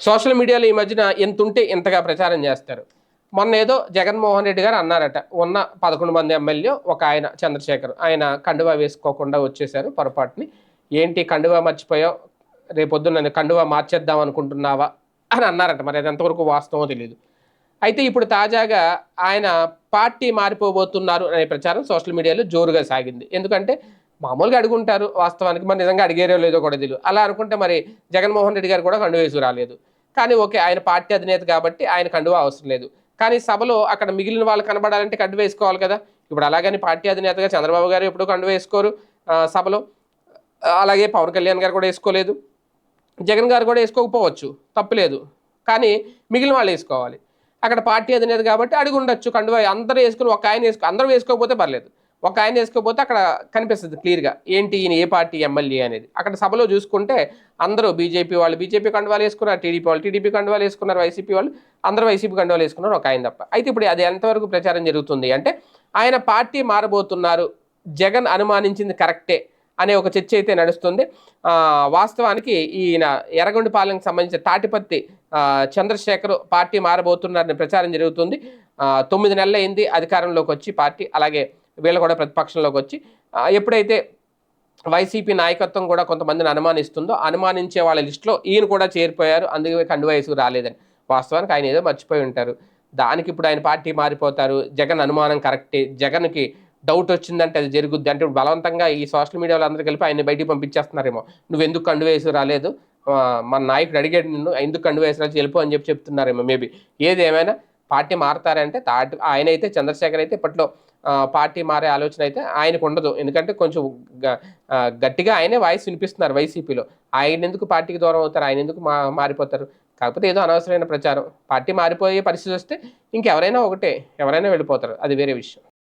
Social మీడియాలో ఈ మధ్యన ఎంత ఉంటే ఇంతగా ప్రచారం చేస్తారు. మొన్న ఏదో జగన్మోహన్ రెడ్డి గారు అన్నారట ఉన్న పదకొండు మంది ఎమ్మెల్యే ఒక ఆయన చంద్రశేఖర్ ఆయన కండువా వేసుకోకుండా వచ్చేసారు పొరపాటుని. ఏంటి కండువా మర్చిపోయావు రేపొద్దున నన్ను కండువా మార్చేద్దాం అనుకుంటున్నావా? అని అన్నారట మరి అది ఎంతవరకు వాస్తవమో తెలియదు అయితే ఇప్పుడు తాజాగా ఆయన పార్టీ మారిపోబోతున్నారు అనే ప్రచారం సోషల్ మీడియాలో జోరుగా సాగింది. ఎందుకంటే మామూలుగా అడుగుంటారు వాస్తవానికి మరి నిజంగా అడిగేరో లేదో కూడా తెలియదు అలా అనుకుంటే మరి జగన్మోహన్ రెడ్డి గారు కూడా కండువా వేసి రాలేదు. కానీ ఓకే ఆయన పార్టీ అధినేత కాబట్టి ఆయన కండువా అవసరం లేదు. కానీ సభలో అక్కడ మిగిలిన వాళ్ళు కనబడాలంటే కండు వేసుకోవాలి కదా. ఇప్పుడు అలాగని పార్టీ అధినేతగా చంద్రబాబు గారు ఎప్పుడు కండు వేసుకోరు సభలో. అలాగే పవన్ కళ్యాణ్ గారు కూడా వేసుకోలేదు. జగన్ గారు కూడా వేసుకోకపోవచ్చు తప్పులేదు కానీ మిగిలిన వాళ్ళు వేసుకోవాలి. అక్కడ పార్టీ అధినేత కాబట్టి అడుగుండొచ్చు ఉండొచ్చు కండువా అందరూ వేసుకుని ఒక ఆయన వేసుకో అందరూ వేసుకోకపోతే పర్లేదు. ఒక ఆయన వేసుకోపోతే అక్కడ కనిపిస్తుంది క్లియర్గా. ఏంటి ఈయన ఏ పార్టీ ఎమ్మెల్యే అనేది. అక్కడ సభలో చూసుకుంటే అందరూ బీజేపీ వాళ్ళు బీజేపీ కండువాలు వేసుకున్నారు టీడీపీ వాళ్ళు టీడీపీ కండువాలు వేసుకున్నారు వైసీపీ వాళ్ళు అందరూ వైసీపీ కండువాలు వేసుకున్నారు ఒక ఆయన తప్ప. అయితే ఇప్పుడు అది ఎంతవరకు ప్రచారం జరుగుతుంది అంటే ఆయన పార్టీ మారబోతున్నారు జగన్ అనుమానించింది కరెక్టే అనే ఒక చర్చ అయితే నడుస్తుంది. వాస్తవానికి ఈయన ఎర్రగొండపాలెంకి సంబంధించిన తాటిపత్తి చంద్రశేఖర్ పార్టీ మారబోతున్నారని ప్రచారం జరుగుతుంది. తొమ్మిది నెలలు అయింది అధికారంలోకి వచ్చి పార్టీ అలాగే వీళ్ళు కూడా ప్రతిపక్షంలోకి వచ్చి ఎప్పుడైతే వైసీపీ నాయకత్వం కూడా కొంతమందిని అనుమానిస్తుందో అనుమానించే వాళ్ళ లిస్టులో ఈయన కూడా చేరిపోయారు. అందుకే కండు వయసుకు రాలేదని. వాస్తవానికి ఆయన ఏదో మర్చిపోయి ఉంటారు. దానికి ఇప్పుడు ఆయన పార్టీ మారిపోతారు. జగన్ అనుమానం కరెక్టే. జగన్కి డౌట్ వచ్చిందంటే అది జరుగుద్ది. అంటే ఇప్పుడు బలవంతంగా ఈ సోషల్ మీడియాలో అందరూ కలిపి ఆయన బయటికి పంపించేస్తున్నారేమో. నువ్వు ఎందుకు కండు వేసి రాలేదు మన నాయకుడు అడిగాడు నిన్ను ఎందుకు కండు వేసి రాలేదు? వెళ్ళిపో అని చెప్పి చెప్తున్నారేమో మేబీ. ఏది ఏమైనా పార్టీ మారతారంటే తాటి ఆయన అయితే చంద్రశేఖర్ అయితే ఇప్పట్లో పార్టీ మారే ఆలోచన అయితే ఆయనకు ఉండదు. ఎందుకంటే కొంచెం గట్టిగా ఆయనే వాయిస్ వినిపిస్తున్నారు వైసీపీలో. ఆయన ఎందుకు పార్టీకి దూరం అవుతారు? ఆయన ఎందుకు మా మారిపోతారు? కాకపోతే ఏదో అనవసరమైన ప్రచారం. పార్టీ మారిపోయే పరిస్థితి వస్తే ఇంకెవరైనా ఒకటే ఎవరైనా వెళ్ళిపోతారు. అది వేరే విషయం.